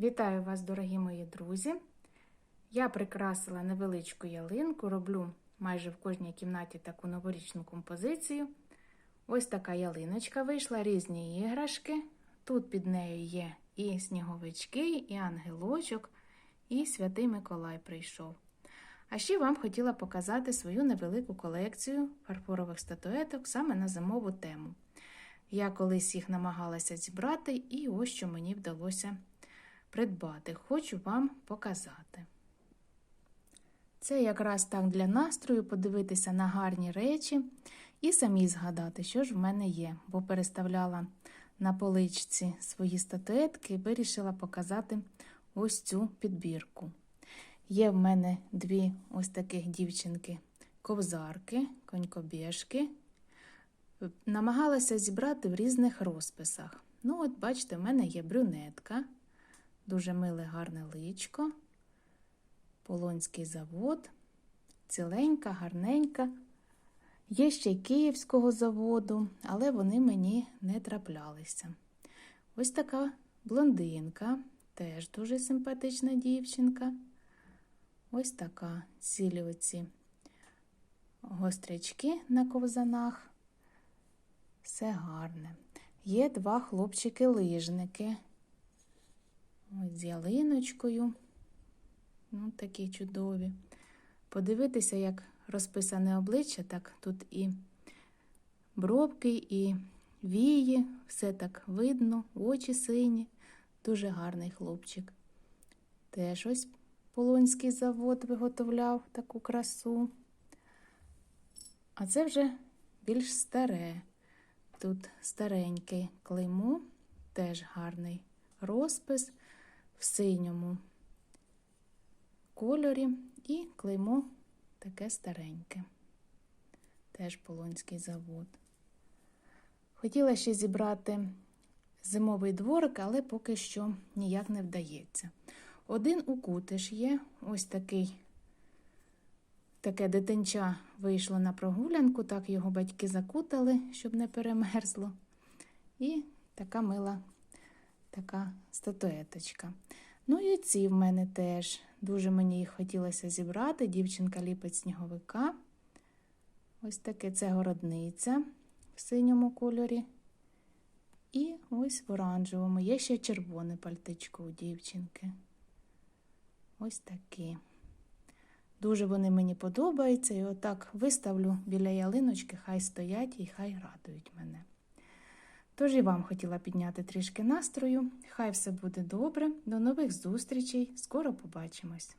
Вітаю вас, дорогі мої друзі! Я прикрасила невеличку ялинку, роблю майже в кожній кімнаті таку новорічну композицію. Ось така ялиночка вийшла, різні іграшки. Тут під нею є і сніговички, і ангелочок, і святий Миколай прийшов. А ще вам хотіла показати свою невелику колекцію фарфорових статуеток саме на зимову тему. Я колись їх намагалася зібрати, і ось що мені вдалося придбати. Хочу вам показати. Це якраз так для настрою подивитися на гарні речі і самі згадати, що ж в мене є, бо переставляла на поличці свої статуетки і вирішила показати ось цю підбірку. Є в мене дві ось таких дівчинки ковзарки, конькобіжки. Намагалася зібрати в різних розписах. Ну, от, бачите, в мене є брюнетка, дуже миле гарне личко, Полонський завод, ціленька, гарненька. Є ще й Київського заводу, але вони мені не траплялися. Ось така блондинка, теж дуже симпатична дівчинка. Ось така цілі оці гострячки на ковзанах. Все гарне. Є два хлопчики-лижники. Ось з ялиночкою. Ну, такі чудові. Подивитися, як розписане обличчя, так тут і бровки, і вії, все так видно, очі сині. Дуже гарний хлопчик. Теж ось Полонський завод виготовляв таку красу. А це вже більш старе. Тут стареньке клеймо, теж гарний розпис в синьому кольорі і клеймо таке стареньке. Теж Полонський завод. Хотіла ще зібрати зимовий дворик, але поки що ніяк не вдається. Один укутиш є, ось такий. Таке дитинча вийшло на прогулянку, так його батьки закутали, щоб не перемерзло. І така мила така статуеточка. Ну і ці в мене теж. Дуже мені їх хотілося зібрати. Дівчинка ліпить сніговика. Ось таке це городниця в синьому кольорі. І ось в оранжевому. Є ще червоне пальтичко у дівчинки. Ось такі. Дуже вони мені подобаються. І отак виставлю біля ялиночки, хай стоять і хай радують мене. Тож і вам хотіла підняти трішки настрою. Хай все буде добре. До нових зустрічей. Скоро побачимось!